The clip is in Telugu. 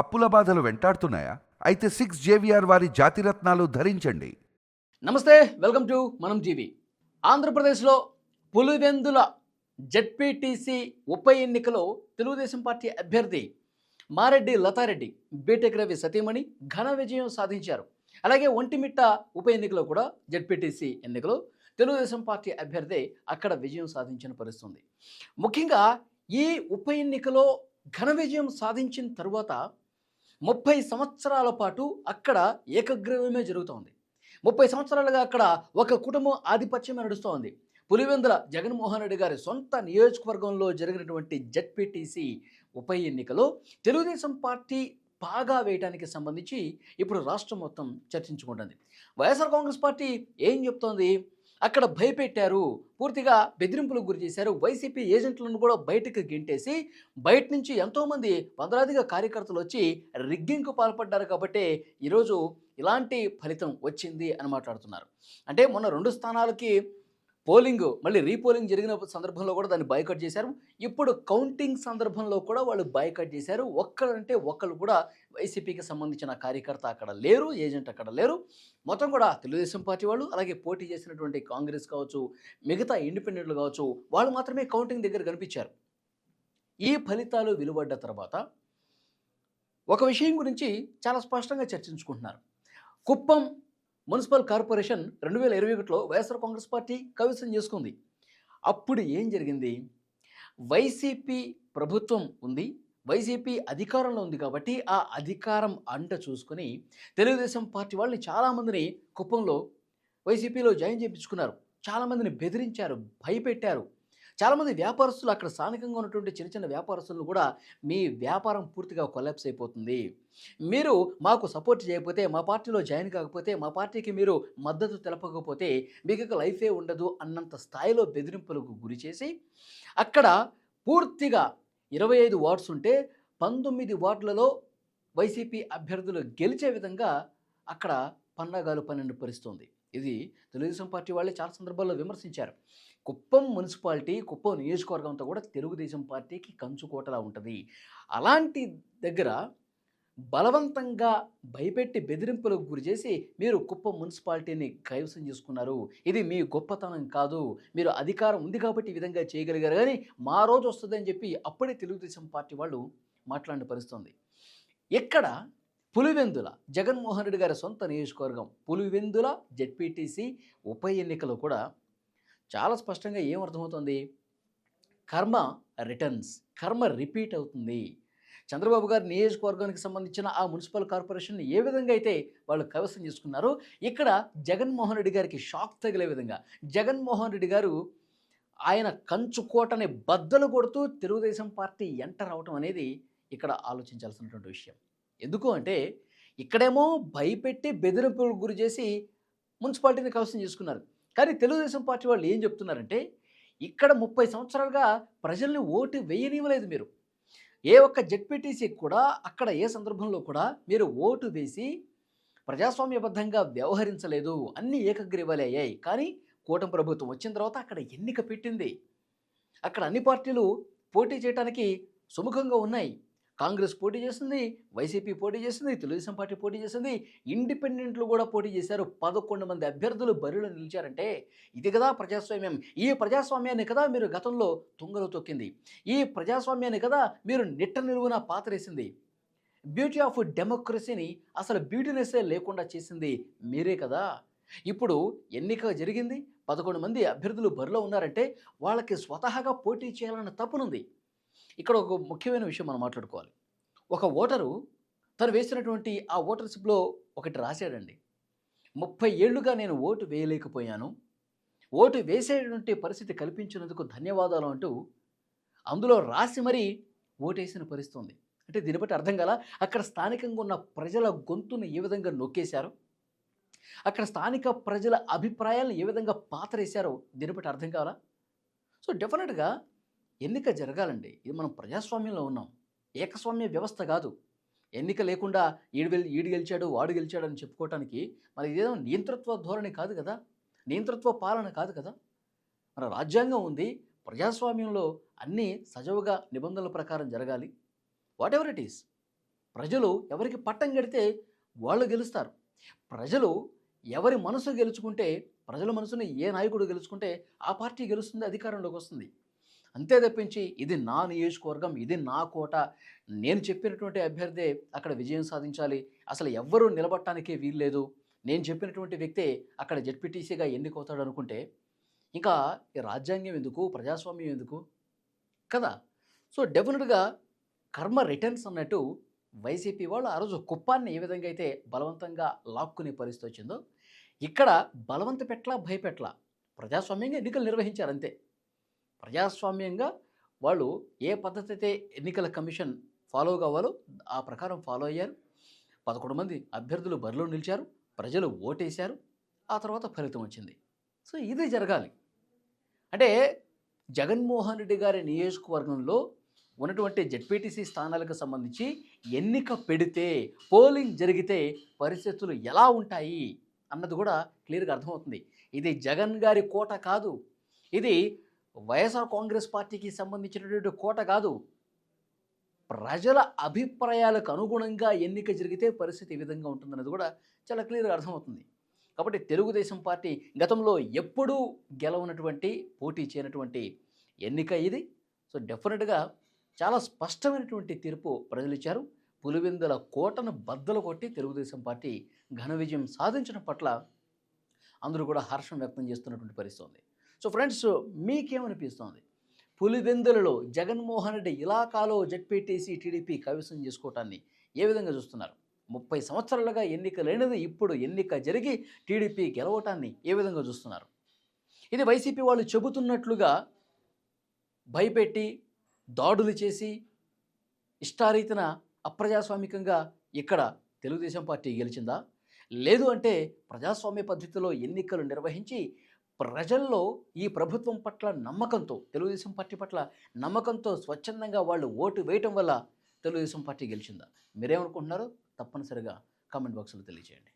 అప్పుల బాధలు వెంటాడుతున్నాయా? అయితే సిక్స్ జేవిఆర్ వారి జాతిరత్నాలు ధరించండి. నమస్తే వెల్కమ్ టు మనం టీవీ ఆంధ్రప్రదేశ్లో పులివెందుల జడ్పీటీసీ ఉప ఎన్నికలో తెలుగుదేశం పార్టీ అభ్యర్థి మారెడ్డి లతారెడ్డి బీటెక్ రవి సతీమణి ఘన విజయం సాధించారు. అలాగే ఒంటిమిట్ట ఉప ఎన్నికలో కూడా జడ్పీటీసీ ఎన్నికలో తెలుగుదేశం పార్టీ అభ్యర్థి అక్కడ విజయం సాధించిన పరిస్థితుంది. ముఖ్యంగా ఈ ఉప ఎన్నికలో ఘన విజయం సాధించిన తరువాత ముప్పై సంవత్సరాల పాటు అక్కడ ఏకగ్రీవమే జరుగుతోంది. ముప్పై సంవత్సరాలుగా అక్కడ ఒక కుటుంబం ఆధిపత్యమే నడుస్తోంది. పులివెందుల జగన్మోహన్ రెడ్డి గారి సొంత నియోజకవర్గంలో జరిగినటువంటి జడ్పీటీసీ ఉప ఎన్నికలో తెలుగుదేశం పార్టీ పాగా వేయడానికి సంబంధించి ఇప్పుడు రాష్ట్రం మొత్తం చర్చించుకుంటుంది. వైఎస్ఆర్ కాంగ్రెస్ పార్టీ ఏం చెప్తోంది? అక్కడ భయపెట్టారు. పూర్తిగా బెదిరింపులకు గురి చేశారు. వైసీపీ ఏజెంట్లను కూడా బయటకు గెంటేసి బయట నుంచి ఎంతోమంది వందలాదిగా కార్యకర్తలు వచ్చి రిగ్గింగ్కు పాల్పడ్డారు కాబట్టి ఈరోజు ఇలాంటి ఫలితం వచ్చింది అని మాట్లాడుతున్నారు. అంటే మొన్న రెండు స్థానాలకి పోలింగ్ మళ్ళీ రీపోలింగ్ జరిగిన సందర్భంలో కూడా దాన్ని బైకట్ చేశారు. ఇప్పుడు కౌంటింగ్ సందర్భంలో కూడా వాళ్ళు బైకట్ చేశారు. ఒక్కరంటే ఒక్కరు కూడా వైసీపీకి సంబంధించిన కార్యకర్త అక్కడ లేరు ఏజెంట్ అక్కడ లేరు. మొత్తం కూడా తెలుగుదేశం పార్టీ వాళ్ళు అలాగే పోటీ చేసినటువంటి కాంగ్రెస్ కావచ్చు మిగతా ఇండిపెండెంట్లు కావచ్చు వాళ్ళు మాత్రమే కౌంటింగ్ దగ్గర కనిపించారు. ఈ ఫలితాలు వెలువడ్డ తర్వాత ఒక విషయం గురించి చాలా స్పష్టంగా చర్చించుకుంటున్నారు. కుప్పం మున్సిపల్ కార్పొరేషన్ రెండు వేల ఇరవై ఒకటిలో వైఎస్ఆర్ కాంగ్రెస్ పార్టీ కవిసం చేసుకుంది. అప్పుడు ఏం జరిగింది? వైసీపీ ప్రభుత్వం ఉంది వైసీపీ అధికారంలో ఉంది కాబట్టి ఆ అధికారం అంట చూసుకొని తెలుగుదేశం పార్టీ వాళ్ళని చాలామందిని కుప్పంలో వైసీపీలో జాయిన్ చేయించుకున్నారు. చాలామందిని బెదిరించారు భయపెట్టారు. చాలామంది వ్యాపారస్తులు అక్కడ స్థానికంగా ఉన్నటువంటి చిన్న చిన్న వ్యాపారస్తులను కూడా మీ వ్యాపారం పూర్తిగా కొలాప్స్ అయిపోతుంది. మీరు మాకు సపోర్ట్ చేయకపోతే మా పార్టీలో జాయిన్ కాకపోతే మా పార్టీకి మీరు మద్దతు తెలపకపోతే మీకు లైఫే ఉండదు అన్నంత స్థాయిలో బెదిరింపులకు గురి చేసి అక్కడ పూర్తిగా ఇరవై ఐదు వార్డ్స్ ఉంటే పంతొమ్మిది వార్డులలో వైసీపీ అభ్యర్థులు గెలిచే విధంగా అక్కడ పన్నాగాలు పన్నెండు పరిస్తుంది. ఇది తెలుగుదేశం పార్టీ వాళ్ళే చాలా సందర్భాల్లో విమర్శించారు. కుప్పం మున్సిపాలిటీ కుప్పం నియోజకవర్గం అంతా కూడా తెలుగుదేశం పార్టీకి కంచుకోటలా ఉంటుంది. అలాంటి దగ్గర బలవంతంగా భయపెట్టి బెదిరింపులకు గురి చేసి మీరు కుప్పం మున్సిపాలిటీని కైవసం చేసుకున్నారు. ఇది మీ గొప్పతనం కాదు. మీరు అధికారం ఉంది కాబట్టి ఈ విధంగా చేయగలిగారు కానీ మా రోజు వస్తుందని చెప్పి అప్పుడే తెలుగుదేశం పార్టీ వాళ్ళు మాట్లాడిన పరిస్థితుంది. ఇక్కడ పులివెందుల జగన్మోహన్ రెడ్డి గారి సొంత నియోజకవర్గం. పులివెందుల జెడ్పీటీసీ ఉప ఎన్నికలో కూడా చాలా స్పష్టంగా ఏం అర్థమవుతుంది? కర్మ రిటర్న్స్ కర్మ రిపీట్ అవుతుంది. చంద్రబాబు గారి నియోజకవర్గానికి సంబంధించిన ఆ మున్సిపల్ కార్పొరేషన్ ఏ విధంగా అయితే వాళ్ళు కవసం చేసుకున్నారో ఇక్కడ జగన్మోహన్ రెడ్డి గారికి షాక్ తగిలే విధంగా జగన్మోహన్ రెడ్డి గారు ఆయన కంచుకోటని బద్దలు కొడుతూ తెలుగుదేశం పార్టీ ఎంటర్ అవటం అనేది ఇక్కడ ఆలోచించాల్సినటువంటి విషయం. ఎందుకు అంటే ఇక్కడేమో భయపెట్టి బెదిరింపులకు గురి చేసి మున్సిపాలిటీని కవసం చేసుకున్నారు. కానీ తెలుగుదేశం పార్టీ వాళ్ళు ఏం చెప్తున్నారంటే ఇక్కడ ముప్పై సంవత్సరాలుగా ప్రజల్ని ఓటు వేయనివ్వలేదు మీరు. ఏ ఒక్క జెడ్పీటీసీకి కూడా అక్కడ ఏ సందర్భంలో కూడా మీరు ఓటు వేసి ప్రజాస్వామ్యబద్ధంగా వ్యవహరించలేదు అన్ని ఏకగ్రీవాలే అయ్యాయి. కానీ కూటమి ప్రభుత్వం వచ్చిన తర్వాత అక్కడ ఎన్నిక పెట్టింది. అక్కడ అన్ని పార్టీలు పోటీ చేయడానికి సుముఖంగా ఉన్నాయి. కాంగ్రెస్ పోటీ చేసింది వైసీపీ పోటీ చేసింది తెలుగుదేశం పార్టీ పోటీ చేసింది ఇండిపెండెంట్లు కూడా పోటీ చేశారు. పదకొండు మంది అభ్యర్థులు బరిలో నిలిచారంటే ఇది కదా ప్రజాస్వామ్యం. ఈ ప్రజాస్వామ్యాన్ని కదా మీరు గతంలో తుంగలో తొక్కింది. ఈ ప్రజాస్వామ్యాన్ని కదా మీరు నిట్ట నిలువున పాతరేసింది. బ్యూటీ ఆఫ్ డెమోక్రసీని అసలు బ్యూటీనెస్సే లేకుండా చేసింది మీరే కదా. ఇప్పుడు ఎన్నిక జరిగింది పదకొండు మంది అభ్యర్థులు బరిలో ఉన్నారంటే వాళ్ళకి స్వతహాగా పోటీ చేయాలన్న తప్పునుంది. ఇక్కడ ఒక ముఖ్యమైన విషయం మనం మాట్లాడుకోవాలి. ఒక ఓటరు తను వేసినటువంటి ఆ ఓటర్ ఒకటి రాశాడండి. ముప్పై ఏళ్ళుగా నేను ఓటు వేయలేకపోయాను. ఓటు వేసేటువంటి పరిస్థితి కల్పించినందుకు ధన్యవాదాలు అంటూ అందులో రాసి మరీ ఓటేసిన పరిస్థితి ఉంది అంటే దీన్ని బట్టి అర్థం కాల అక్కడ స్థానికంగా ఉన్న ప్రజల గొంతును ఏ విధంగా నొక్కేశారో? అక్కడ స్థానిక ప్రజల అభిప్రాయాలను ఏ విధంగా పాతరేశారో దీన్ని బట్టి అర్థం కావాలా? సో డెఫినెట్గా ఎన్నిక జరగాలండి. ఇది మనం ప్రజాస్వామ్యంలో ఉన్నాం. ఏకస్వామ్య వ్యవస్థ కాదు. ఎన్నిక లేకుండా ఈడు గెలి ఈడు గెలిచాడు వాడు గెలిచాడు అని చెప్పుకోవటానికి మరి ఇదేదో నియంతృత్వ ధోరణి కాదు కదా? నియంతృత్వ పాలన కాదు కదా? మన రాజ్యాంగం ఉంది. ప్రజాస్వామ్యంలో అన్నీ సజావుగా నిబంధనల ప్రకారం జరగాలి. Whatever it is? ప్రజలు ఎవరికి పట్టం కడితే వాళ్ళు గెలుస్తారు. ప్రజలు ఎవరి మనసు గెలుచుకుంటే ప్రజల మనసుని ఏ నాయకుడు గెలుచుకుంటే ఆ పార్టీ గెలుస్తుంది అధికారంలోకి వస్తుంది. అంతే తప్పించి ఇది నా నియోజకవర్గం ఇది నా కోట. నేను చెప్పినటువంటి అభ్యర్థే అక్కడ విజయం సాధించాలి. అసలు ఎవ్వరూ నిలబడటానికే వీల్లేదు. నేను చెప్పినటువంటి వ్యక్తే అక్కడ జడ్పీటీసీగా ఎన్నికవుతాడు అనుకుంటే ఇంకా రాజ్యాంగం ఎందుకు? ప్రజాస్వామ్యం ఎందుకు? కదా? సో డెఫినెట్గా కర్మ రిటర్న్స్ అన్నట్టు వైసీపీ వాళ్ళు ఆ రోజు కుప్పాన్ని ఏ విధంగా అయితే బలవంతంగా లాక్కునే పరిస్థితి వచ్చిందో ఇక్కడ బలవంత పెట్ల భయపెట్ల ప్రజాస్వామ్యంగా ఎన్నికలు నిర్వహించారు అంతే. ప్రజాస్వామ్యంగా వాళ్ళు ఏ పద్ధతి అయితే ఎన్నికల కమిషన్ ఫాలో కావాలో ఆ ప్రకారం ఫాలో అయ్యారు. పదకొండు మంది అభ్యర్థులు బరిలో నిలిచారు. ప్రజలు ఓటేశారు. ఆ తర్వాత ఫలితం వచ్చింది. సో ఇది జరగాలి. అంటే జగన్మోహన్ రెడ్డి గారి నియోజకవర్గంలో ఉన్నటువంటి జెడ్పీటీసీ స్థానాలకు సంబంధించి ఎన్నిక పెడితే పోలింగ్ జరిగితే పరిస్థితులు ఎలా ఉంటాయి అన్నది కూడా క్లియర్గా అర్థమవుతుంది. ఇది జగన్ గారి కోట కాదు. ఇది వైఎస్ఆర్ కాంగ్రెస్ పార్టీకి సంబంధించినటువంటి కోట కాదు. ప్రజల అభిప్రాయాలకు అనుగుణంగా ఎన్నిక జరిగితే పరిస్థితి ఈ విధంగా ఉంటుందన్నది కూడా చాలా క్లియర్గా అర్థమవుతుంది. కాబట్టి తెలుగుదేశం పార్టీ గతంలో ఎప్పుడూ గెలవనటువంటి పోటీ చేయనటువంటి ఎన్నిక ఇది. సో డెఫినెట్గా చాలా స్పష్టమైనటువంటి తీర్పు ప్రజలు ఇచ్చారు. పులివెందుల కోటను బద్దలు కొట్టి తెలుగుదేశం పార్టీ ఘన విజయం సాధించడం పట్ల అందరూ కూడా హర్షం వ్యక్తం చేస్తున్నటువంటి పరిస్థితి ఉంది. సో ఫ్రెండ్స్ మీకేమనిపిస్తోంది? పులివెందులలో జగన్మోహన్ రెడ్డి ఇలాకాలో జడ్పీటీసీ టీడీపీ కవిసం చేసుకోవటాన్ని ఏ విధంగా చూస్తున్నారు? ముప్పై సంవత్సరాలుగా ఎన్నిక లేనిది ఇప్పుడు ఎన్నిక జరిగి టీడీపీ గెలవటాన్ని ఏ విధంగా చూస్తున్నారు? ఇది వైసీపీ వాళ్ళు చెబుతున్నట్లుగా భయపెట్టి దాడులు చేసి ఇష్టారీతిన అప్రజాస్వామికంగా ఇక్కడ తెలుగుదేశం పార్టీ గెలిచిందా? లేదు అంటే ప్రజాస్వామ్య పద్ధతిలో ఎన్నికలు నిర్వహించి ప్రజల్లో ఈ ప్రభుత్వం పట్ల నమ్మకంతో తెలుగుదేశం పార్టీ పట్ల నమ్మకంతో స్వచ్ఛందంగా వాళ్ళు ఓటు వేయటం వల్ల తెలుగుదేశం పార్టీ గెలిచిందా? మీరేమనుకుంటున్నారో? తప్పనిసరిగా కామెంట్ బాక్స్లో తెలియజేయండి.